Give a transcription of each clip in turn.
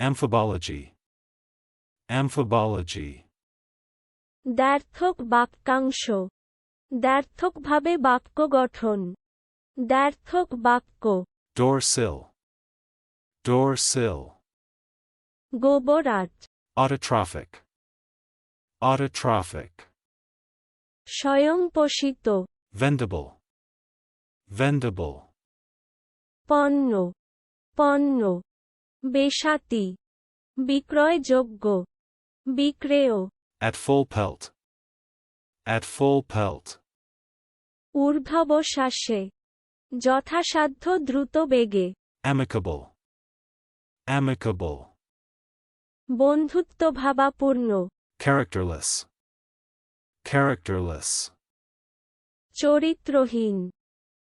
Amphibology. Amphibology. দ্ব্যর্থক বাক্যাংশ দ্ব্যর্থকভাবে বাক্য গঠন দ্ব্যর্থক বাক্য Door sill. Door sill. গোবরাট Autotrophic. Autotrophic. স্বয়ংপোষিত Vendible. Vendible. পণ্য পণ্য বেসাতি বিক্রয়যোগ্য বিক্রেয় At full pelt. At full pelt. ঊর্ধ্ববশ্বাসে যথাসাধ্য দ্রুত বেগে Amicable. Amicable. বন্ধুত্বভাবাপূর্ণ Characterless. Characterless. চরিত্রহীন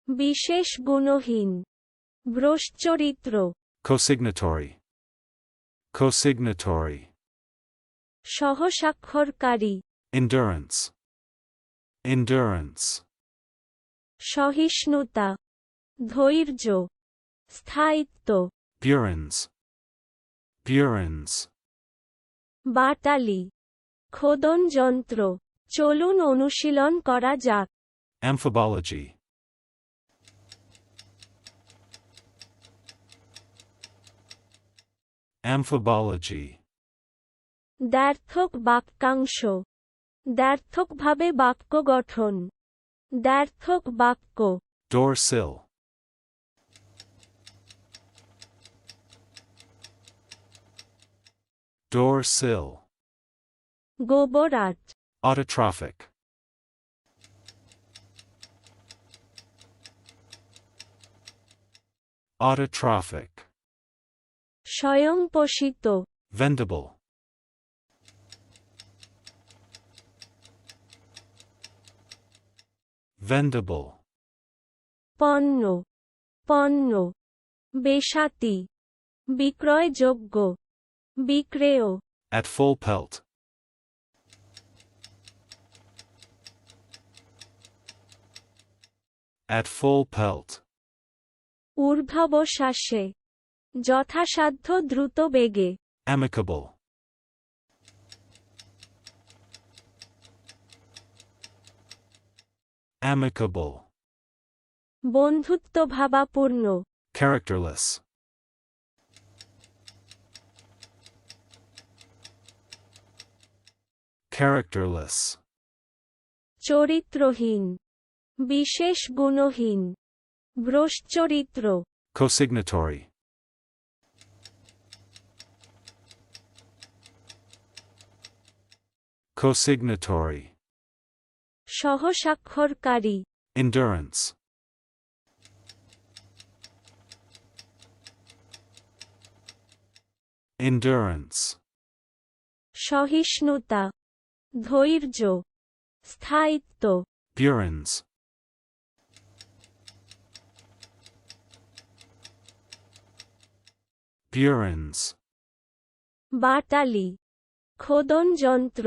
বিশেষ গুণহীন ভ্রষ্টচরিত্র Cosignatory. Cosignatory. সহস্বাক্ষরকারী Endurance. Endurance. সহিষ্ণুতা ধৈর্য স্থায়িত্ব Burins. Burins. বাটালি খোদন যন্ত্র চলুন অনুশীলন করা যাক Amphibology. Amphibology. দ্ব্যর্থক বাক্যাংশ দ্ব্যর্থকভাবে বাক্য গঠন দ্ব্যর্থক বাক্য Door sill. Door sill. গোবরাট Autotrophic. Autotrophic. স্বয়ংপোষিত Vendible. Vendible. পণ্য পণ্য বেসাতি বিক্রয়যোগ্য বিক্রেয় At full pelt. At full pelt. ঊর্ধ্ববশ্বাসে যথাসাধ্য দ্রুত বেগে Amicable. Amicable. বন্ধুত্বভাবাপূর্ণ Characterless. Characterless. চরিত্রহীন বিশেষ গুণহীন ভ্রষ্টচরিত্র Cosignatory. Cosignatory. সহস্বাক্ষরকারী Endurance. Endurance. সহিষ্ণুতা ধৈর্য স্থায়িত্ব Burins. Burins. বাটালি খোদন যন্ত্র